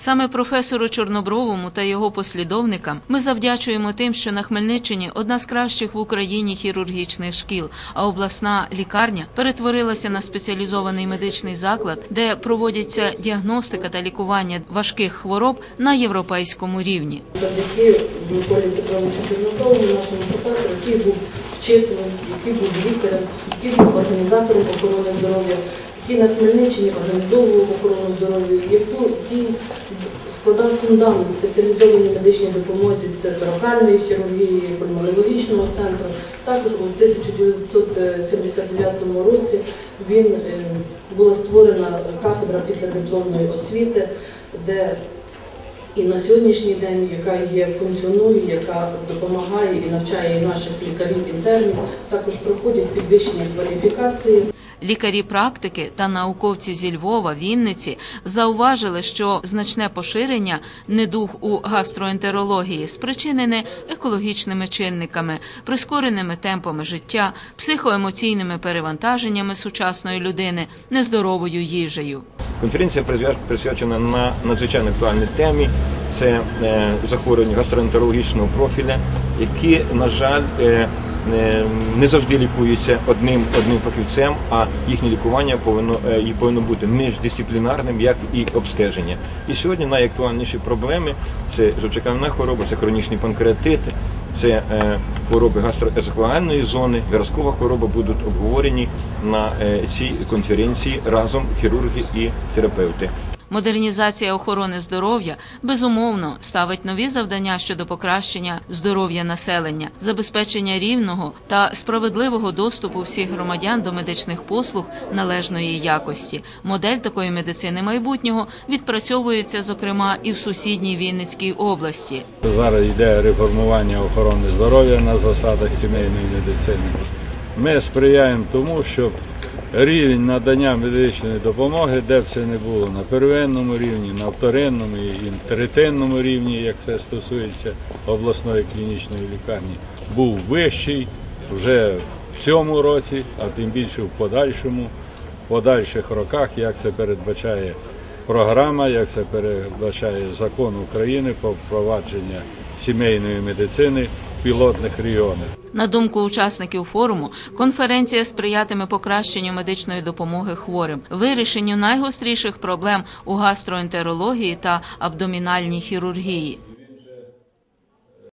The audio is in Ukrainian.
Саме професору Чорнобровому та його послідовникам ми завдячуємо тим, що на Хмельниччині одна з кращих в Україні хірургічних шкіл, а обласна лікарня перетворилася на спеціалізований медичний заклад, де проводяться діагностика та лікування важких хвороб на європейському рівні. завдяки Миколі Петровичу Чорноброву, нашому професору, який був вчителем, який був лікарем, який був організатором охорони здоров'я, який на Хмельниччині організовував охорону здоров'я, яку- складав фундамент спеціалізованій медичній допомозі церебральної хірургії, пульмонологічного центру. Також у 1979 році він е, була створена кафедра післядипломної освіти, де і на сьогоднішній день, яка є функціонує, яка допомагає і навчає і наших лікарів інтернів, також проходять підвищення кваліфікації. Лікарі практики та науковці зі Львова, Вінниці зауважили, що значне поширення недуг у гастроентерології спричинене екологічними чинниками, прискореними темпами життя, психоемоційними перевантаженнями сучасної людини, нездоровою їжею. Конференція присвя- присвячена на надзвичайно актуальній темі. Це е, захворювання гастроентерологічного профіля, які, на жаль, е, не завжди лікуються одним одним фахівцем, а їхнє лікування повинно е, і повинно бути міждисциплінарним, як і обстеження. І сьогодні найактуальніші проблеми це жовчокам'яна хвороба, це хронічний панкреатит, це е, хвороби гастроезофагальної зони, виразкова хвороба будуть обговорені на е, цій конференції разом хірурги і терапевти. Модернізація охорони здоров'я безумовно ставить нові завдання щодо покращення здоров'я населення, забезпечення рівного та справедливого доступу всіх громадян до медичних послуг належної якості. Модель такої медицини майбутнього відпрацьовується зокрема і в сусідній Вінницькій області. Зараз йде реформування охорони здоров'я на засадах сімейної медицини. Ми сприяємо тому, щоб рівень надання медичної допомоги, де б це не було, на первинному рівні, на вторинному і третинному рівні, як це стосується обласної клінічної лікарні, був вищий вже в цьому році, а тим більше в подальшому, в подальших роках, як це передбачає програма, як це передбачає закон України про впровадження сімейної медицини пілотних регіонах. На думку учасників форуму, конференція сприятиме покращенню медичної допомоги хворим, вирішенню найгостріших проблем у гастроентерології та абдомінальній хірургії.